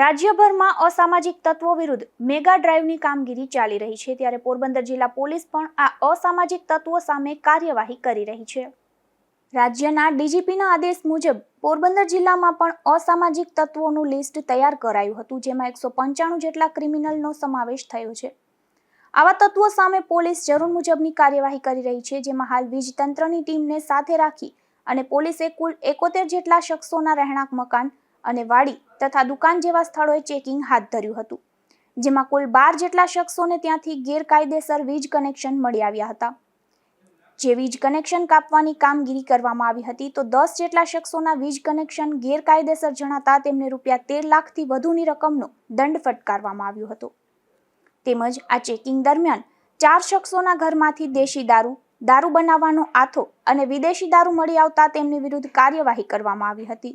રાજ્યભરમાં અસામાજિક તત્વો વિરુદ્ધ મેગા ડ્રાઈવની કામગીરી ચાલી રહી છે ત્યારે પોરબંદર જિલ્લા પોલીસ પણ આ અસામાજિક તત્વો સામે કાર્યવાહી કરી રહી છે. રાજ્યના ડીજીપીના આદેશ મુજબ પોરબંદર જિલ્લામાં પણ અસામાજિક તત્વોનું લિસ્ટ તૈયાર કરાયું હતું, જેમાં એકસો પંચાણું જેટલા ક્રિમિનલનો સમાવેશ થયો છે. આવા તત્વો સામે પોલીસ જરૂર મુજબની કાર્યવાહી કરી રહી છે, જેમાં હાલ વીજ તંત્રની ટીમને સાથે રાખી અને પોલીસે કુલ એકોતેર જેટલા શખ્સોના રહેણાંક મકાન અને વાડી તથા દુકાન જેવા સ્થળોએ ચેકિંગ હાથ ધર્યું હતું, જેમાં કુલ બાર જેટલા શખ્સોને ત્યાંથી ગેરકાયદેસર વીજ કનેક્શન મળી આવ્યા હતા. જે વીજ કનેક્શન કાપવાની કામગીરી કરવામાં આવી હતી, તો દસ જેટલા શખ્સોના વીજ કનેક્શન ગેરકાયદેસર જણાતા તેમને રૂપિયા તેર લાખથી વધુની રકમનો દંડ ફટકારવામાં આવ્યો હતો. તેમજ આ ચેકિંગ દરમિયાન ચાર શખ્સોના ઘરમાંથી દેશી દારૂ દારૂ બનાવવાનો આથો અને વિદેશી દારૂ મળી આવતા તેમની વિરુદ્ધ કાર્યવાહી કરવામાં આવી હતી.